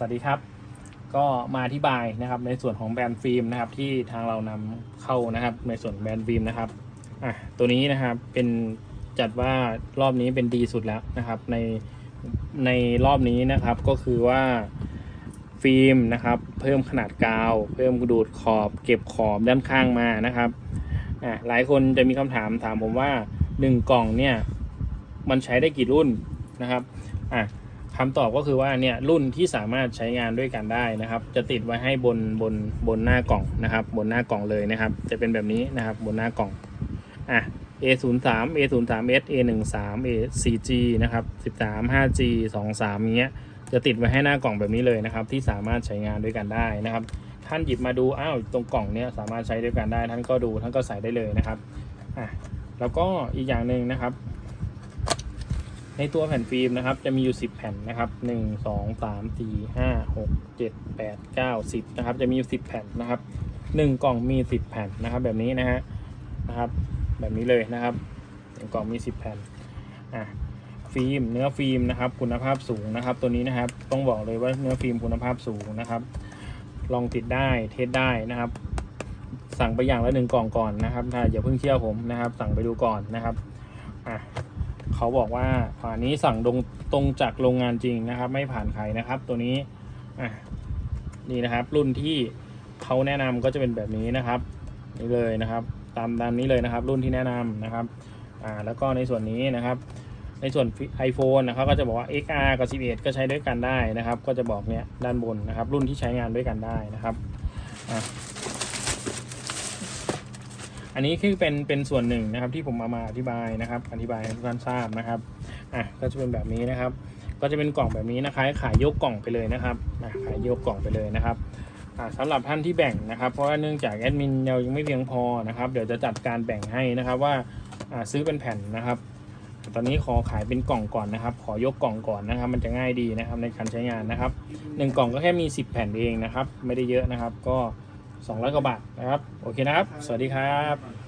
สวัสดีครับ ก็มาอธิบายนะครับในส่วนของแบรนด์ฟิล์มนะครับที่ทางเรานำเข้านะครับในส่วนแบรนด์ฟิล์มนะครับอะตัวนี้นะครับเป็นจัดว่ารอบนี้เป็นดีสุดแล้วนะครับในในรอบนี้นะครับก็คือว่าฟิล์มนะครับเพิ่มขนาดกาว เพิ่มดูดขอบเก็บขอบด้านข้างมานะครับอะหลายคนจะมีคำถามถามผมว่า 1 กล่องเนี่ยมันใช้ได้กี่รุ่นนะครับอะ คำตอบก็คือว่าเนี่ยรุ่นที่สามารถใช้งานด้วยกันได้นะครับ จะติดไว้ให้บนบนบนหน้ากล่องนะครับ บนหน้ากล่องเลยนะครับ จะเป็นแบบนี้นะครับบนหน้ากล่องอะ A 0 3 A 0 3 S A 1 3 A 4 G นะครับ13 5G 2 3อย่างเงี้ยจะติดไว้ให้หน้ากล่องแบบนี้เลยนะครับ ที่สามารถใช้งานด้วยกันได้นะครับ ท่านหยิบมาดูอ้าวตรงกล่องเนี้ยสามารถใช้ด้วยกันได้ ท่านก็ดูท่านก็ใส่ได้เลยนะครับอะแล้วก็อีกอย่างหนึ่งนะครับ ในตัวแผ่นฟิล์มนะครับ จะมีอยู่ 10 แผ่นนะครับ1 2 3 4 5 6 7 8 9 10นะครับ จะมีอยู่ 10 แผ่นนะครับ 1 กล่องมี 10 แผ่นนะครับ แบบนี้นะฮะนะครับ แบบนี้เลยนะครับหนึ่งกล่องมี 10 แผ่นอะฟิล์มเนื้อฟิล์มนะครับ คุณภาพสูงนะครับ ตัวนี้นะครับต้องบอกเลยว่าเนื้อฟิล์มคุณภาพสูงนะครับ ลองติดได้เทสได้นะครับ สั่งไปอย่างละหนึ่งกล่องก่อนนะครับถ้าอย่าเพิ่งเชื่อผมนะครับ สั่งไปดูก่อนนะครับอะ เขาบอกว่าฝานี้สั่งตรงตรงจากโรงงานจริงนะครับ ไม่ผ่านใครนะครับ ตัวนี้อะนี่นะครับ รุ่นที่เขาแนะนำก็จะเป็นแบบนี้นะครับนี่เลยนะครับ ตามตามนี้เลยนะครับ รุ่นที่แนะนำนะครับอ่าแล้วก็ในส่วนนี้นะครับ ในส่วน iPhone นะครับก็จะบอกว่า XR กับ 11 ก็ใช้ด้วยกันได้นะครับ ก็จะบอกเนี้ยด้านบนนะครับ รุ่นที่ใช้งานด้วยกันได้นะครับอะ อันนี้คือเป็นเป็นส่วนหนึ่งนะครับที่ผมเอามาอธิบายนะครับ อธิบายให้ทุกท่านทราบนะครับอะก็จะเป็นแบบนี้นะครับ ก็จะเป็นกล่องแบบนี้นะคะขายยกกล่องไปเลยนะครับอะขายยกกล่องไปเลยนะครับอะสำหรับท่านที่แบ่งนะครับ เพราะว่าเนื่องจากแอดมินเรายังไม่เพียงพอนะครับเดี๋ยวจะจัดการแบ่งให้นะครับว่าอะซื้อเป็นแผ่นนะครับตอนนี้ขอขายเป็นกล่องก่อนนะครับ ขอยกกล่องก่อนนะครับ มันจะง่ายดีนะครับในการใช้งานนะครับหนึ่งกล่องก็แค่มี 10 แผ่นเองนะครับ ไม่ได้เยอะนะครับ ก็ 200 กว่าบาทนะครับ โอเคนะครับ สวัสดีครับ